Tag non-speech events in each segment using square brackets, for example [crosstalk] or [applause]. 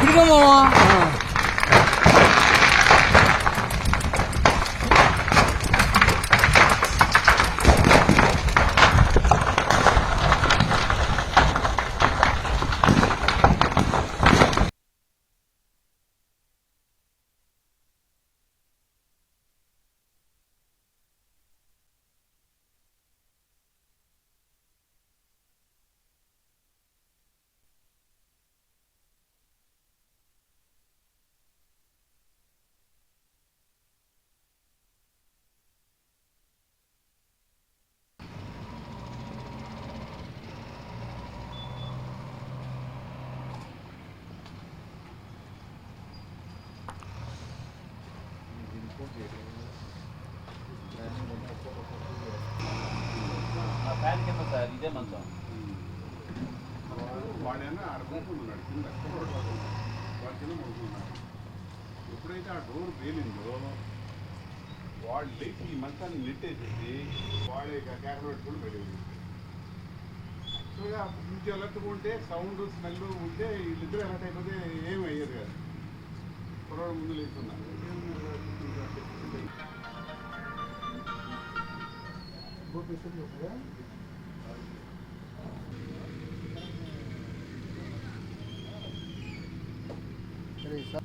你见过我吗？ఫ్యాన్ కింద సార్ ఇదే మంచం వాడైనా ఆడ కూర్చున్నాడు కింద వాడి కింద పడుకున్నాడు ఎప్పుడైతే ఆ డోర్ పేలిందో వాడు లేచి ఈ మంచాన్ని నెట్టేసేసి వాడు ఇక కేకలు పెట్టుకుని పెరిగింది యాక్చువల్గా అప్పుడు నుంచి ఉంటే సౌండ్ స్మెల్ ఉంటే వీళ్ళిద్దరూ అలర్ట్ అయిపోతే ఏం అయ్యారు కాదు కుర్రాడు ముందు లేస్తున్నారు Teresa.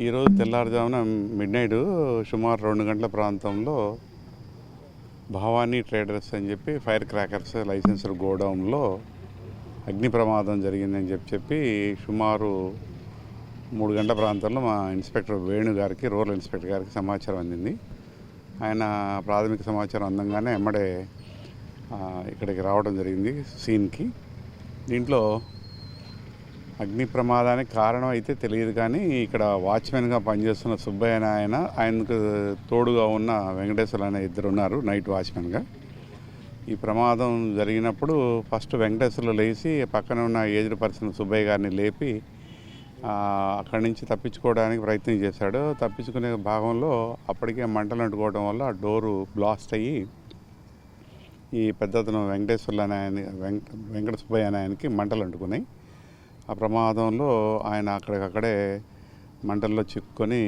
ఈరోజు తెల్లారుజామున మిడ్ నైట్ సుమారు రెండు గంటల ప్రాంతంలో భవానీ ట్రేడర్స్ అని చెప్పి ఫైర్ క్రాకర్స్ లైసెన్సర్ గోడౌన్లో అగ్ని ప్రమాదం జరిగిందని చెప్పి చెప్పి సుమారు మూడు గంటల ప్రాంతంలో మా ఇన్స్పెక్టర్ వేణు గారికి రూరల్ ఇన్స్పెక్టర్ గారికి సమాచారం అందింది. ఆయన ప్రాథమిక సమాచారం అందంగానే ఎమ్మడే ఇక్కడికి రావడం జరిగింది సీన్కి. దీంట్లో అగ్ని ప్రమాదానికి కారణం అయితే తెలియదు కానీ ఇక్కడ వాచ్మెన్గా పనిచేస్తున్న సుబ్బయ్య ఆయన ఆయనకు తోడుగా ఉన్న వెంకటేశ్వర అనే ఇద్దరు ఉన్నారు నైట్ వాచ్మెన్గా. ఈ ప్రమాదం జరిగినప్పుడు ఫస్ట్ వెంకటేశ్వర్లు లేచి పక్కన ఉన్న ఏజ్డ్ పర్సన్ సుబ్బయ్య గారిని లేపి అక్కడి నుంచి తప్పించుకోవడానికి ప్రయత్నం చేశాడు. తప్పించుకునే భాగంలో అప్పటికే మంటలు అంటుకోవడం వల్ల ఆ డోరు బ్లాస్ట్ అయ్యి ఈ పెద్దతను వెంకటేశ్వర్లు అనే ఆయన వెంకట సుబ్బయ్య అనే ఆయనకి మంటలు అంటుకున్నాయి. ఆ ప్రమాదంలో ఆయన అక్కడికక్కడే మంటల్లో చిక్కుకొని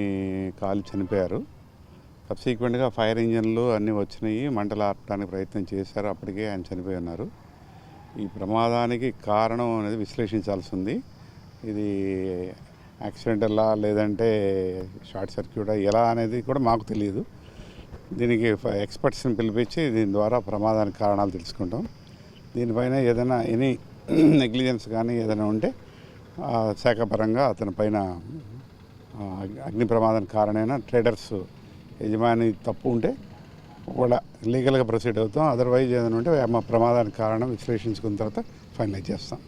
కాలి చనిపోయారు. సబ్సీక్వెంట్గా ఫైర్ ఇంజన్లు అన్నీ వచ్చినాయి. మంటలు ఆపడానికి ప్రయత్నం చేశారు. అప్పటికే ఆయన చనిపోయి ఉన్నారు. ఈ ప్రమాదానికి కారణం అనేది విశ్లేషించాల్సి ఉంది. ఇది యాక్సిడెంటల్లా లేదంటే షార్ట్ సర్క్యూటా ఎలా అనేది కూడా మాకు తెలియదు. దీనికి ఎక్స్పర్ట్స్ని పిలిపించి దీని ద్వారా ప్రమాదానికి కారణాలు తెలుసుకుంటాం. దీనిపైన ఏదైనా ఎనీ [clears throat] నెగ్లిజెన్స్ కానీ ఏదైనా ఉంటే ఆ శాఖపరంగా అతని పైన అగ్ని ప్రమాదానికి కారణమైన ట్రేడర్స్ యజమాని తప్పు ఉంటే కూడా లీగల్గా ప్రొసీడ్ అవుతాం. అదర్వైజ్ ఏదైనా ఉంటే మా ప్రమాదానికి కారణం విశ్లేషించుకున్న తర్వాత ఫైనలైజ్ చేస్తాం.